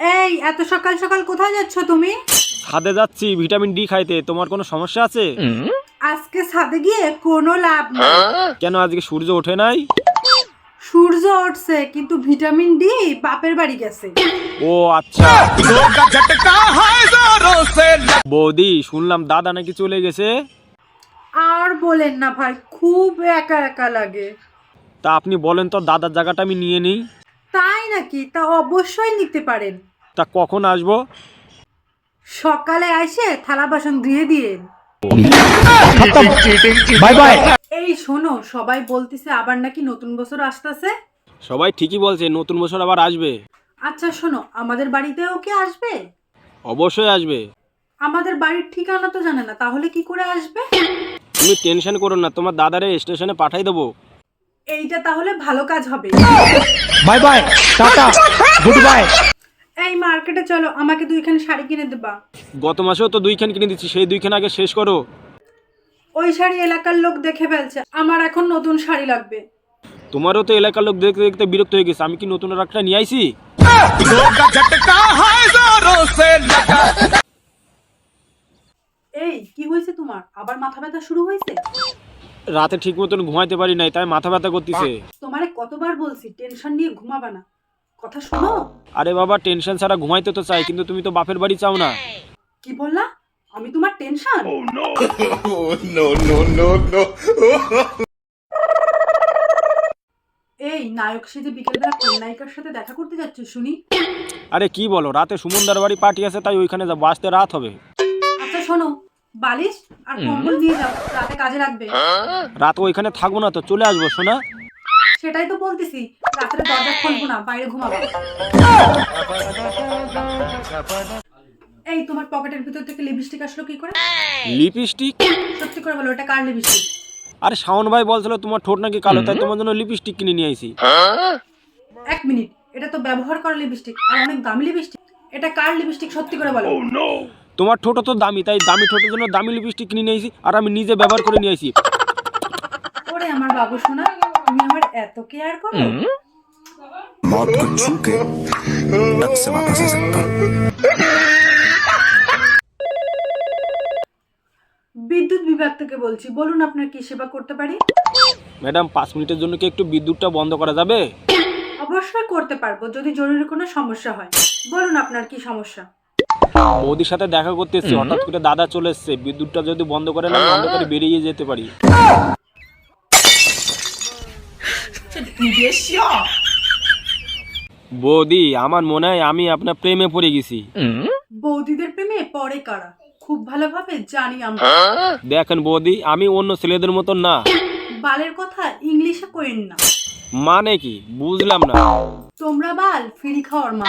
এই এত সকাল সকাল কোথায় যাচ্ছ তুমি? ছাদে যাচ্ছি ভিটামিন ডি খাইতে। তোমার কোনো সমস্যা আছে? আজকে ছাদে গিয়ে কোনো লাভ নেই। কেন আজকে সূর্য ওঠে নাই? সূর্য উঠছে কিন্তু ভিটামিন ডি বাপের বাড়ি গেছে। ও আচ্ছা। বৌদি শুনলাম দাদা নাকি চলে গেছে। আর বলেন না ভাই খুব একা একা লাগে। তা আপনি বলেন তো দাদার জায়গাটা আমি নিয়ে নিই। তাই নাকি? তা অবশ্যই নিতে পারেন। তা কখন আসব? সকালে এসে থালা বাসন ধুয়ে দিয়ে। Bye bye. এই শোনো সবাই বলতেছে আবার নাকি নতুন বছর আসতেছে? সবাই ঠিকই বলছে নতুন বছর আবার আসবে। আচ্ছা শোনো আমাদের বাড়িতেও কি আসবে? অবশ্যই আসবে। আমাদের বাড়ির ঠিকানা তো জানে না তাহলে কি করে আসবে? তুমি টেনশন করো না তোমার দাদারে স্টেশনে পাঠাই দেবো। এইটা তাহলে ভালো কাজ হবে। Bye bye tata good bye. এই মার্কেটে চলো আমাকে দুইখানি শাড়ি কিনে দেবা। গত মাসেও তো দুইখান কিনে দিচ্ছি সেই দুইখান আগে শেষ করো। ওই শাড়ি এলাকার লোক দেখে ফেলছে আমার এখন নতুন শাড়ি লাগবে। তোমারও তো এলাকার লোক দেখতে দেখতে বিরক্ত হয়ে গেছে আমি কি নতুন আর একটা নিয়ে আইছি? এই কি হয়েছে তোমার? আবার মাথা ব্যথা শুরু হয়েছে? রাতে ঠিক মতন ঘুমাইতে পারি নাই তাই মাথা ব্যথা করতেছে। তোমারে কতবার বলছি টেনশন নিয়ে ঘুমাবা না। কথা শোনো। আরে বাবা টেনশন ছাড়া ঘুমাইতে তো চাই কিন্তু তুমি তো বাপের বাড়ি চাও না। কি বললা? আমি তোমার টেনশন এই নায়ক সেজে বিকেলবেলা কোন নায়িকার সাথে দেখা করতে যাচ্ছ শুনি। আরে কি বলো রাতে সুমনদার বাড়ি পার্টি আছে তাই ওইখানে যাব আসতে রাত হবে। আচ্ছা শোনো বালিশ আর কম্বল নিয়ে যাও রাতে কাজে লাগবে। রাত ওইখানে থাকব না তো চলে আসব শোনা। সেটাই তো বলতেছি রাত্রে দরজা খুলবো না বাইরে ঘুমাবো। এই তোমার পকেটের ভিতর থেকে লিপস্টিক আসলো কি করে? লিপস্টিক? সত্যি করে বলো এটা কার লিপস্টিক? আরে শাওন ভাই বলছিল তোমার ঠোঁট নাকি কালো তাই তোমার জন্য লিপস্টিক কিনে নিয়ে আইছি। এক মিনিট এটা তো ব্যবহার করা লিপস্টিক আর অনেক দামি লিপস্টিক। এটা কার লিপস্টিক সত্যি করে বলো। তোমার ঠোঁট তো দামি তাই দামি ঠোঁটের জন্য দামি লিপস্টিক কিনে নিয়ে আইছি আর আমি নিজে ব্যবহার করে নিয়ে আইছি। ওরে আমার বাবু সোনা তুমি আমার এত কেয়ার করো। मौत को छू के नक से वापस आ सकता हूँ বিদ্যুৎ বিভাগ থেকে বলছি বলুন আপনার কি সেবা করতে পারি ম্যাডাম পাঁচ মিনিটের জন্য কি একটু বিদ্যুৎটা বন্ধ করা যাবে অবশ্যই করতে পারবো যদি জরুরি কোনো সমস্যা হয় বলুন আপনার কি সমস্যা বৌদির সাথে দেখা করতে এসছি হঠাৎ করে দাদা চলে এসছে বিদ্যুৎটা যদি বন্ধ করে না বন্ধ করে বেরিয়ে যেতে পারি বৌদি আমার মনে হয় আমি আপনার প্রেমে পড়ে গেছি। বৌদিদের প্রেমে পরে কারা? খুব ভালোভাবে জানি আমরা দেখেন বৌদি আমি অন্য ছেলেদের মতন না। বালের কথা ইংলিশে কইন না। মানে কি? বুঝলাম না। তোমরা বাল ফিরি খাওয়ার মা।